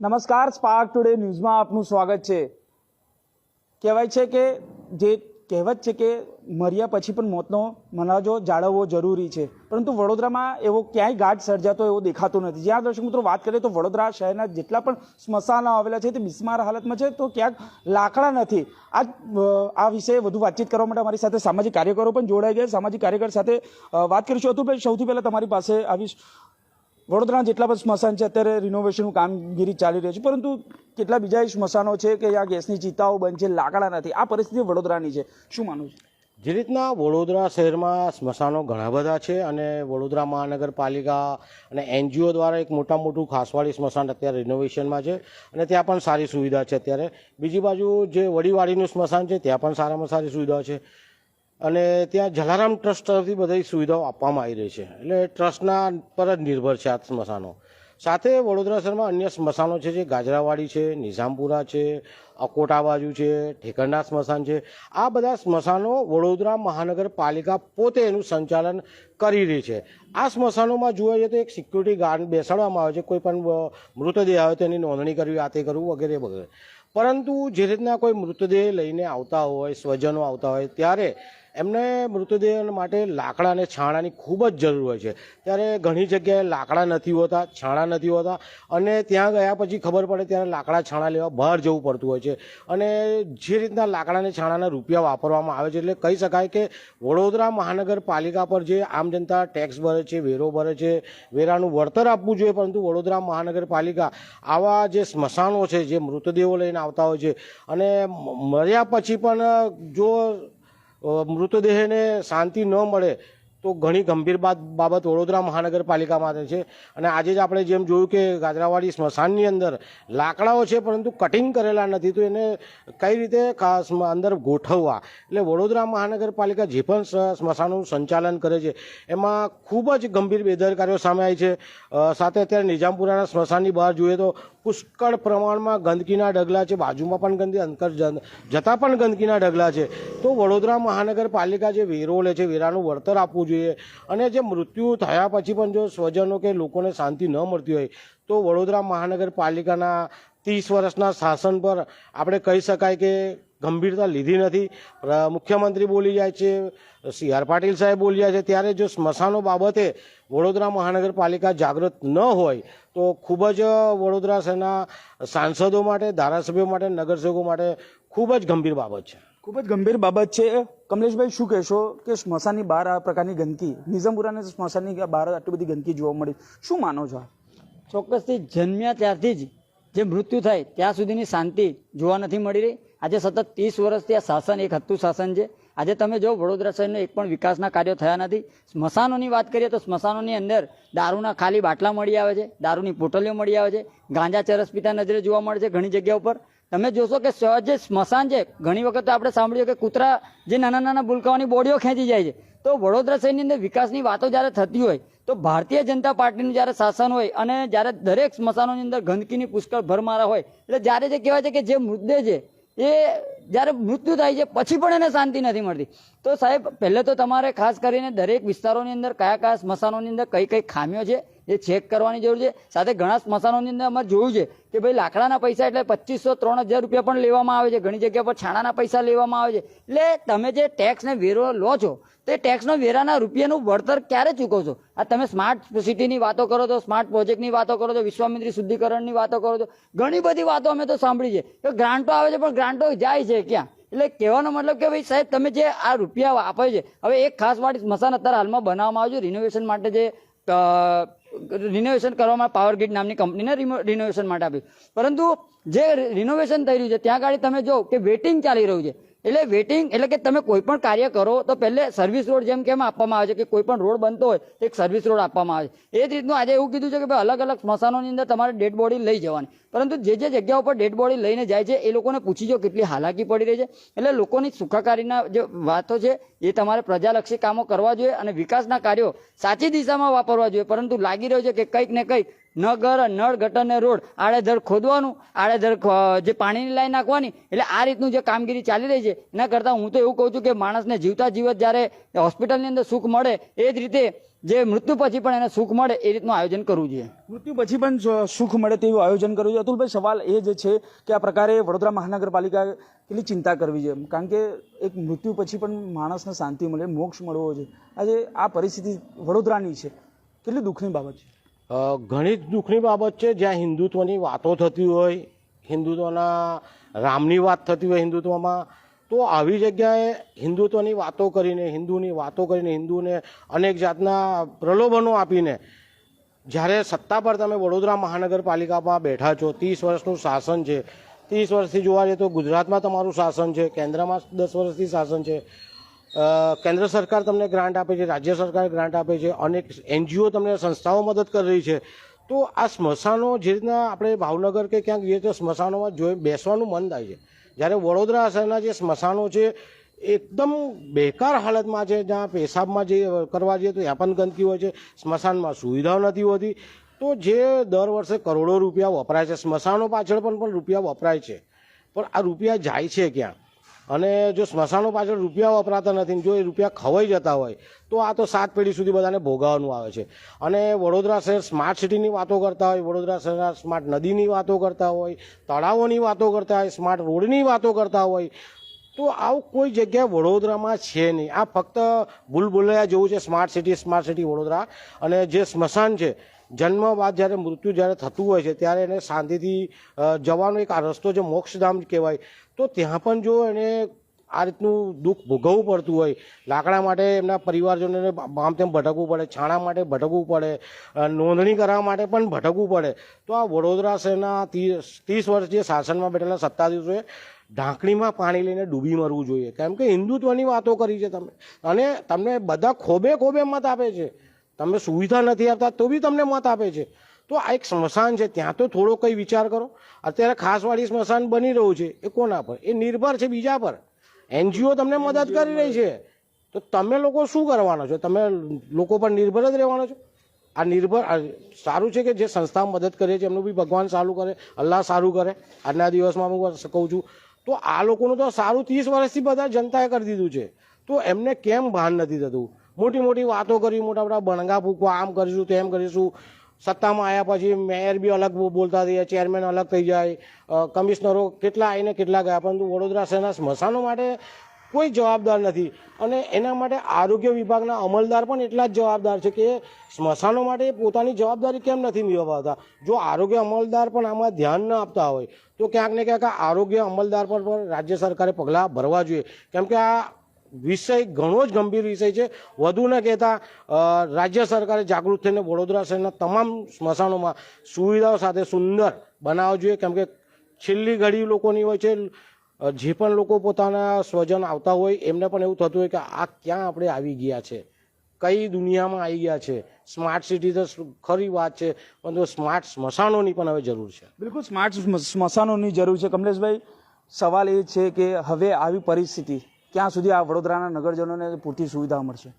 નમસ્કાર spark today ન્યૂઝમાં આપનું સ્વાગત છે. કહેવાય છે કે, જે કહેવત છે કે, મર્યા પછી પણ મોતનો મનાજો જાળવવો જરૂરી છે. પરંતુ વડોદરામાં એવો ક્યાંય ગાઢ સર્જાતો એવો દેખાતો નથી. જ્યાં દર્શક મિત્રો, વાત કરીએ તો વડોદરા શહેરના જેટલા પણ સ્મશાનો આવેલા છે, તે બિસ્માર હાલતમાં છે, તો ક્યાંક લાકડા નથી. આ આ વિષયે વધુ વાતચીત કરવા માટે અમારી સાથે સામાજિક કાર્યકરો પણ જોડાઈ ગયા. સામાજિક કાર્યકર સાથે વાત કરીશું. હતું સૌથી પહેલાં તમારી પાસે આવીશ. વડોદરાના જેટલા પણ સ્મશાન છે, અત્યારે રિનોવેશનનું કામગીરી ચાલી રહી છે, પરંતુ કેટલા બીજા સ્મશાનો છે કે આ ગેસની ચિતાઓ બંધ છે, લાકડા નથી? આ પરિસ્થિતિ વડોદરાની છે. શું માનું છે? જે રીતના વડોદરા શહેરમાં સ્મશાનો ઘણા બધા છે અને વડોદરા મહાનગરપાલિકા અને એનજીઓ દ્વારા એક મોટા મોટું ખાસવાડી સ્મશાન અત્યારે રિનોવેશનમાં છે અને ત્યાં પણ સારી સુવિધા છે અત્યારે. બીજી બાજુ જે વડીવાડીનું સ્મશાન છે, ત્યાં પણ સારામાં સારી સુવિધાઓ છે. અને ત્યાં જલારામ ટ્રસ્ટ તરફથી બધી સુવિધાઓ આપવામાં આવી રહી છે. એટલે ટ્રસ્ટના પર જ નિર્ભર છે આ સ્મશાનો. સાથે વડોદરા શહેરમાં અન્ય સ્મશાનો છે, જે ગાજરાવાડી છે, નિઝામપુરા છે, અકોટા બાજુ છે ઠેકરના સ્મશાન છે. આ બધા સ્મશાનો વડોદરા મહાનગરપાલિકા પોતે એનું સંચાલન કરી રહી છે. આ સ્મશાનોમાં જોવા જઈએ તો એક સિક્યુરિટી ગાર્ડ બેસાડવામાં આવે છે. કોઈ પણ મૃતદેહ આવે તો એની નોંધણી કરવી, આ તે કરવું વગેરે વગેરે. પરંતુ જે રીતના કોઈ મૃતદેહ લઈને આવતા હોય, સ્વજનો આવતા હોય, ત્યારે એમને મૃતદેહ માટે લાકડા અને છાણાની ખૂબ જ જરૂર હોય છે. ત્યારે ઘણી જગ્યાએ લાકડા નથી હોતા, છાણા નથી હોતા અને ત્યાં ગયા પછી ખબર પડે ત્યારે લાકડા છાણા લેવા બહાર જવું પડતું હોય છે. અને જે રીતના લાકડા અને છાણાના રૂપિયા વાપરવામાં આવે છે એટલે કહી શકાય કે વડોદરા મહાનગરપાલિકા પર જે આમ જનતા ટેક્સ ભરે છે, વેરો ભરે છે, વેરાનું વળતર આપવું જોઈએ, પરંતુ વડોદરા મહાનગરપાલિકા આવા જે સ્મશાનો છે, જે મૃતદેહો લઈને આવતા હોય છે અને મર્યા પછી પણ જો મૃતદેહને શાંતિ ન મળે તો ઘણી ગંભીર બાત બાબત વડોદરા મહાનગરપાલિકા માટે છે. અને આજે જ આપણે જેમ જોયું કે ગાજરાવાડી સ્મશાનની અંદર લાકડાઓ છે, પરંતુ કટિંગ કરેલા નથી, તો એને કઈ રીતે અંદર ગોઠવવા? એટલે વડોદરા મહાનગરપાલિકા જે પણ સ્મશાનનું સંચાલન કરે છે, એમાં ખૂબ જ ગંભીર બેદરકારીઓ સામે આવી છે. સાથે અત્યારે નિજામપુરાના સ્મશાનની બહાર જોઈએ તો પુષ્કળ પ્રમાણમાં ગંદકીના ડગલા છે. બાજુમાં પણ ગંદકી અંતર જતાં પણ ગંદકીના ડગલા છે. તો વડોદરા મહાનગરપાલિકા જે વેરો લે છે, વેરાનું વળતર આપવું જોઈએ અને જે મૃત્યુ થયા પછી પણ જો સ્વજનો કે લોકોને શાંતિ ન મળતી હોય, તો વડોદરા મહાનગરપાલિકાના ત્રીસ વર્ષના શાસન પર આપણે કહી શકાય કે ગંભીરતા લીધી નથી. મુખ્યમંત્રી બોલી જાય છે સી આર પાટીલ સાહેબ બોલી જાય છે ત્યારે જો સ્મશાનો બાબતે વડોદરા મહાનગરપાલિકા જાગૃત ન હોય તો ખૂબ જ વડોદરા શહેરના સાંસદો માટે ધારાસભ્યો માટે નગરસેવકો માટે ખૂબ જ ગંભીર બાબત છે. ખૂબ જ ગંભીર બાબત છે. કમલેશભાઈ શું કહેશો કે સ્મશાનની બહાર આ પ્રકારની ગંદકી નિઝમપુરાને સ્મશાનની બહાર આટલી બધી ગંદકી જોવા મળી શું માનો છો? ચોક્કસથી જન્મ્યા ત્યારથી જ જે મૃત્યુ થાય, ત્યાં સુધીની શાંતિ જોવા નથી મળી રહી. આજે સતત ત્રીસ વર્ષથી આ શાસન, એક હતું શાસન છે. આજે તમે જો વડોદરા શહેરનો એક પણ વિકાસના કાર્યો થયા નથી, સ્મશાનોની વાત કરીએ તો સ્મશાનોની અંદર દારૂના ખાલી બાટલા મળી આવે છે, દારૂની પોટલીઓ મળી આવે છે, ગાંજા ચરસ પીતા નજરે જોવા મળે છે ઘણી જગ્યા ઉપર. તમે જોશો કે જે સ્મશાન છે, ઘણી વખત આપણે સાંભળ્યું કે કૂતરા જે નાના નાના ભૂલકાઓની બોડીઓ ખેંચી જાય છે. તો વડોદરા શહેરની અંદર વિકાસની વાતો જ્યારે થતી હોય તો ભારતીય જનતા પાર્ટીનું જ્યારે શાસન હોય અને જ્યારે દરેક સ્મશાનોની અંદર ગંદકીની પુષ્કળ ભરમારા હોય, એટલે જ્યારે જે કહેવાય છે કે જે મૃતદેહ છે, એ જ્યારે મૃત્યુ થાય છે, પછી પણ એને શાંતિ નથી મળતી. તો સાહેબ, પહેલે તો તમારે ખાસ કરીને દરેક વિસ્તારોની અંદર કયા કયા સ્મશાનોની અંદર કઈ કઈ ખામીઓ છે, એ ચેક કરવાની જરૂર છે. સાથે ઘણા સ્મશાનોની અંદર અમારે જોયું છે કે ભાઈ લાકડાના પૈસા એટલે પચીસો ત્રણ હજાર રૂપિયા પણ લેવામાં આવે છે. ઘણી જગ્યા પર છાણાના પૈસા લેવામાં આવે છે. એટલે તમે જે ટેક્સને વેરો લો છો, તે ટેક્સનો વેરાના રૂપિયાનું વળતર ક્યારે ચૂકવશો આ તમે સ્માર્ટ સિટીની વાતો કરો છો સ્માર્ટ પ્રોજેક્ટની વાતો કરો છો, વિશ્વામિત્રી શુદ્ધિકરણની વાતો કરો છો. ઘણી બધી વાતો અમે તો સાંભળી છે. કે ગ્રાન્ટો આવે છે, પણ ગ્રાન્ટો જાય છે ક્યાં? એટલે કહેવાનો મતલબ કે ભાઈ સાહેબ, તમે જે આ રૂપિયા આપે છે, હવે એક ખાસ વાળી મસાન અત્યારે હાલમાં બનાવવામાં આવ્યું છે રિનોવેશન માટે જે રિનોવેશન કરવામાં પાવર ગ્રીડ નામની કંપનીને રિનોવેશન માટે આપ્યું. પરંતુ જે રિનોવેશન થઈ રહ્યું છે, ત્યાં આગળ તમે જો કે વેટિંગ ચાલી રહ્યું છે. એટલે વેટિંગ એટલે કે તમે કોઈ પણ કાર્ય કરો, તો પહેલે સર્વિસ રોડ જેમ કે એમાં આપવામાં આવે છે કે કોઈ પણ રોડ બનતો હોય એક સર્વિસ રોડ આપવામાં આવે છે. એ જ રીતનું આજે એવું કીધું છે કે ભાઈ અલગ અલગ સ્મશાનોની અંદર તમારે ડેડ બોડી લઈ જવાની. પરંતુ જે જે જગ્યા ઉપર ડેડ બોડી લઈને જાય છે, એ લોકોને પૂછી જો કેટલી હાલાકી પડી રહી છે. એટલે લોકોની સુખાકારીના જે વાતો છે, એ તમારે પ્રજાલક્ષી કામો કરવા જોઈએ અને વિકાસના કાર્યો સાચી દિશામાં વાપરવા જોઈએ. પરંતુ લાગી રહ્યું છે કે કંઈક ને કંઈક નગર, નળ ને રોડ આડેધડ ખોદવાનું, આડેધડ જે પાણીની લાઈન નાખવાની, એટલે આ રીતનું જે કામગીરી ચાલી રહી છે, એના કરતાં હું તો એવું કહું છું કે માણસને જીવતા જીવત જ્યારે હોસ્પિટલની અંદર સુખ મળે, એ જ રીતે જે મૃત્યુ પછી પણ એને સુખ મળે, એ રીતનું આયોજન કરવું જોઈએ. મૃત્યુ પછી પણ સુખ મળે તેવું આયોજન કરવું જોઈએ. અતુલભાઈ, સવાલ એ જ છે કે આ પ્રકારે વડોદરા મહાનગરપાલિકા કેટલી ચિંતા કરવી છે? કારણ કે એક મૃત્યુ પછી પણ માણસને શાંતિ મળે, મોક્ષ મળવો છે આજે આ પરિસ્થિતિ વડોદરાની છે. કેટલી દુઃખની બાબત છે? ઘણી જ દુઃખની બાબત છે. જ્યાં હિન્દુત્વની વાતો થતી હોય, હિન્દુત્વના રામની વાત થતી હોય હિન્દુત્વમાં, તો આવી જગ્યાએ હિન્દુત્વની વાતો કરીને, હિન્દુની વાતો કરીને, હિન્દુને અનેક જાતના પ્રલોભનો આપીને, જ્યારે સત્તા પર તમે વડોદરા મહાનગરપાલિકામાં બેઠા છો, ત્રીસ વર્ષનું શાસન છે. ત્રીસ વર્ષથી જોવા જઈએ તો ગુજરાતમાં તમારું શાસન છે, કેન્દ્રમાં દસ વર્ષથી શાસન છે. કેન્દ્ર સરકાર તમને ગ્રાન્ટ આપે છે, રાજ્ય સરકાર ગ્રાન્ટ આપે છે, અનેક એનજીઓ તમને સંસ્થાઓ મદદ કરી રહી છે. તો આ સ્મશાનો જે રીતના આપણે ભાવનગર કે ક્યાંક જઈએ તો સ્મશાનોમાં જોઈ બેસવાનું મન થાય છે. જ્યારે વડોદરા શહેરના જે સ્મશાનો છે, એકદમ બેકાર હાલતમાં છે, જ્યાં પેશાબમાં જે કરવા જઈએ તો ત્યાં પણ ગંદકી હોય છે, સ્મશાનમાં સુવિધાઓ નથી હોતી. તો જે દર વર્ષે કરોડો રૂપિયા વપરાય છે, સ્મશાનો પાછળ પણ પણ રૂપિયા વપરાય છે. પણ આ રૂપિયા જાય છે ક્યાં? અને જો સ્મશાનો પાછળ રૂપિયા વપરાતા નથી જો એ રૂપિયા ખવાઈ જતા હોય, તો આ તો સાત પેઢી સુધી બધાને ભોગાવવાનું આવે છે. અને વડોદરા શહેર સ્માર્ટ સિટીની વાતો કરતા હોય, વડોદરા શહેરના સ્માર્ટ નદીની વાતો કરતા હોય, તળાવોની વાતો કરતા હોય સ્માર્ટ રોડની વાતો કરતા હોય તો આવું કોઈ જગ્યાએ વડોદરામાં છે નહીં. આ ફક્ત ભૂલભુલૈયા જેવું છે, smart city smart city Vadodara. અને જે સ્મશાન છે, જન્મ બાદ જ્યારે મૃત્યુ જ્યારે થતું હોય છે, ત્યારે એને શાંતિથી જવાનો એક આ રસ્તો જે મોક્ષધામ કહેવાય. તો ત્યાં પણ જો એને આ રીતનું દુઃખ ભોગવવું પડતું હોય. લાકડા માટે એમના પરિવારજનોને આમ તેમ ભટકવું પડે, છાણા માટે ભટકવું પડે નોંધણી કરવા માટે પણ ભટકવું પડે. તો આ વડોદરા શહેરના ત્રીસ વર્ષ જે શાસનમાં બેઠેલા સત્તાધીશોએ ઢાંકણીમાં પાણી લઈને ડૂબી મરવું જોઈએ. કેમ કે હિન્દુત્વની વાતો કરી છે તમે. અને તમને બધા ખોબે ખોબે મત આપે છે. તમે સુવિધા નથી આપતા તો બી તમને મત આપે છે. તો આ એક સ્મશાન છે, ત્યાં તો થોડો કંઈ વિચાર કરો. અત્યારે ખાસવાડી સ્મશાન બની રહ્યું છે, એ કોના પર? એ નિર્ભર છે બીજા પર. એનજીઓ તમને મદદ કરી રહી છે. તો તમે લોકો શું કરવાના છો? તમે લોકો પર નિર્ભર જ રહેવાના છો? આ નિર્ભર સારું છે કે જે સંસ્થા મદદ કરે છે, એમનું બી ભગવાન સારું કરે, અલ્લાહ સારું કરે. આજના દિવસમાં હું કહું છું, તો આ લોકોનું તો સારું ત્રીસ વર્ષથી બધા જનતાએ કરી દીધું છે. તો એમને કેમ ભાન નથી થતું? મોટી મોટી વાતો કરી મોટા મોટા બણગા ફૂંકવા આમ કરીશું, તેમ કરીશું. સત્તામાં આવ્યા પછી મેયર બી અલગ બોલતા થઈ જાય ચેરમેન અલગ થઈ જાય કમિશનરો કેટલા આવીને કેટલા ગયા, પરંતુ વડોદરા શહેરના સ્મશાનો માટે કોઈ જવાબદાર નથી. અને એના માટે આરોગ્ય વિભાગના અમલદાર પણ એટલા જ જવાબદાર છે કે સ્મશાનો માટે પોતાની જવાબદારી કેમ નથી નિભાવતા? જો આરોગ્ય અમલદાર પણ આમાં ધ્યાન ન આપતા હોય, તો ક્યાંક ને ક્યાંક આરોગ્ય અમલદાર પર પણ રાજ્ય સરકારે પગલાં ભરવા જોઈએ. કેમ કે આ વિષય ઘણો જ ગંભીર વિષય છે. વધુ ન કહેતા રાજ્ય સરકારે જાગૃત થઈને વડોદરા શહેરના તમામ સ્મશાનોમાં સુવિધાઓ સાથે સુંદર બનાવવા જોઈએ. કેમ કે છેલ્લી ઘડી લોકોની હોય છે જે પણ લોકો પોતાના સ્વજન આવતા હોય, એમને પણ એવું થતું હોય કે આ ક્યાં આપણે આવી ગયા છે? કઈ દુનિયામાં આવી ગયા છે? સ્માર્ટ સિટી તો ખરી વાત છે, પરંતુ સ્માર્ટ સ્મશાનોની પણ હવે જરૂર છે. બિલકુલ, સ્માર્ટ સ્મશાનોની જરૂર છે. કમલેશભાઈ, સવાલ એ છે કે હવે આવી પરિસ્થિતિ ક્યાં સુધી આ વડોદરાના નગરજનોને પૂરતી સુવિધા મળશે?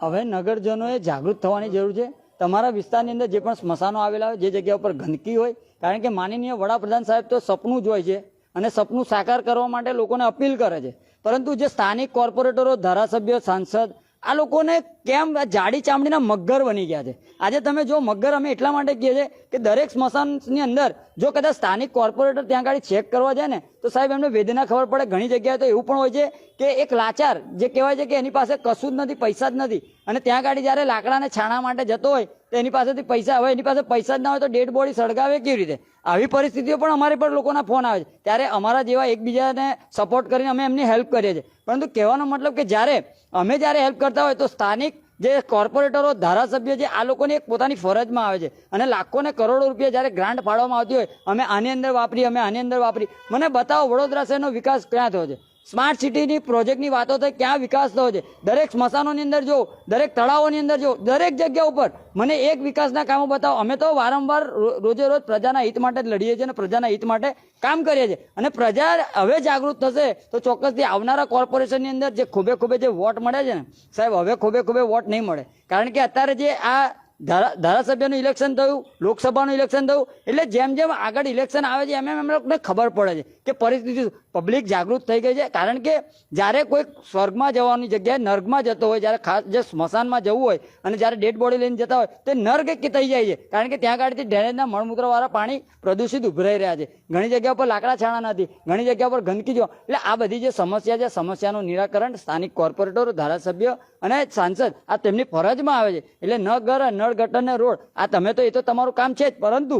હવે નગરજનોએ જાગૃત થવાની જરૂર છે. તમારા વિસ્તારની અંદર જે પણ સ્મશાનો આવેલા હોય, જે જગ્યા ઉપર ગંદકી હોય, કારણ કે માનનીય વડાપ્રધાન સાહેબ તો સપનું જ હોય છે અને સપનું સાકાર કરવા માટે લોકોને અપીલ કરે છે. પરંતુ જે સ્થાનિક કોર્પોરેટરો, ધારાસભ્યો, સાંસદ આ લોકોને કેમ જાડી ચામડીના મગર બની ગયા છે? આજે તમે જો મગર અમે એટલા માટે કહીએ છીએ કે દરેક સ્મશાનની અંદર જો કદાચ સ્થાનિક કોર્પોરેટર ત્યાં ગાડી ચેક કરવા જાય ને, તો સાહેબ એમને વેદના ખબર પડે. ઘણી જગ્યાએ તો એવું પણ હોય છે કે એક લાચાર જે કહેવાય છે કે એની પાસે કશું જ નથી, પૈસા જ નથી. અને ત્યાં ગાડી જ્યારે લાકડાને છાણા માટે જતો હોય તો એની પાસેથી પૈસા હવે એની પાસે પૈસા જ ના હોય તો ડેડ બોડી સળગાવે કેવી રીતે? આવી પરિસ્થિતિઓ પણ અમારી પર લોકોના ફોન આવે છે. ત્યારે અમારા જેવા એકબીજાને સપોર્ટ કરીને અમે એમની હેલ્પ કરીએ છીએ. પરંતુ કહેવાનો મતલબ કે જ્યારે અમે જ્યારે હેલ્પ કરતા હોય તો સ્થાનિક જે કોર્પોરેટરો ધારાસભ્ય છે આ લોકોની એક પોતાની ફરજમાં આવે છે. અને લાખો ને કરોડો રૂપિયા જ્યારે ગ્રાન્ટ ફાળવામાં આવતી હોય, અમે આની અંદર વાપરી, અમે આની અંદર વાપરી. મને બતાવો, વડોદરા શહેરનો વિકાસ ક્યાં થયો છે? સ્માર્ટ સિટીની પ્રોજેક્ટની વાતો થઈ ક્યાં વિકાસ થયો છે? દરેક સ્મશાનોની અંદર જો, દરેક તળાવોની અંદર જો, દરેક જગ્યા ઉપર મને એક વિકાસના કામો બતાવો. અમે તો વારંવાર રોજે રોજ પ્રજાના હિત માટે જ લડીએ છીએ અને પ્રજાના હિત માટે કામ કરીએ છીએ. અને પ્રજા હવે જાગૃત થશે તો ચોક્કસથી આવનારા કોર્પોરેશનની અંદર જે ખૂબે ખૂબે જે વોટ મળે છે ને, સાહેબ, હવે ખૂબે ખૂબે વોટ નહીં મળે. કારણ કે અત્યારે જે આ ધારા, ધારાસભ્યનું ઇલેક્શન થયું, લોકસભાનું ઇલેક્શન થયું, એટલે જેમ જેમ આગળ ઇલેક્શન આવે છે, એમ એમ એમને ખબર પડે છે કે પરિસ્થિતિ પબ્લિક જાગૃત થઈ ગઈ છે. કારણ કે જ્યારે કોઈ સ્વર્ગમાં જવાની જગ્યાએ નર્ગમાં જતો હોય, જ્યારે ખાસ જે સ્મશાનમાં જવું હોય અને જ્યારે ડેડ બોડી લઈને જતા હોય, તે નર્ગ કે થઈ જાય છે. કારણ કે ત્યાં આગળથી ડ્રેનેજના મળમૂત્રવાળા પાણી પ્રદૂષિત ઉભરાઈ રહ્યા છે. ઘણી જગ્યા પર લાકડા છાણા નથી, ઘણી જગ્યા પર ગંદકી જો એટલે આ બધી જે સમસ્યા છે, સમસ્યાનું નિરાકરણ સ્થાનિક કોર્પોરેટરો, ધારાસભ્ય અને સાંસદ આ તેમની ફરજમાં આવે છે. એટલે ન ઘર નળ ગટર રોડ. આ તમે તો એ તો તમારું કામ છે જ, પરંતુ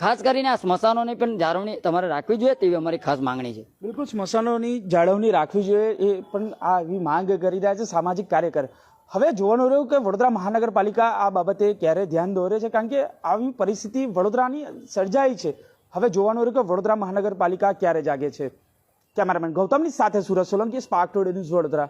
ખાસ કરીને આ સ્મશાનોની પણ જાળવણી તમારે રાખવી જોઈએ તેવી અમારી ખાસ માંગણી છે. બિલકુલ, સ્મશાનોની જાળવણી રાખવી જોઈએ એ પણ આ એવી માંગ કરી રહ્યા છે સામાજિક કાર્યકર. હવે જોવાનું રહ્યું કે વડોદરા મહાનગરપાલિકા આ બાબતે ક્યારે ધ્યાન દોરે છે, કારણ કે આવી પરિસ્થિતિ વડોદરાની સર્જાઈ છે. હવે જોવાનું રહ્યું કે વડોદરા મહાનગરપાલિકા ક્યારે જાગે છે. કેમેરામેન ગૌતમની સાથે Surat Solanki, Spark Today News Vadodara.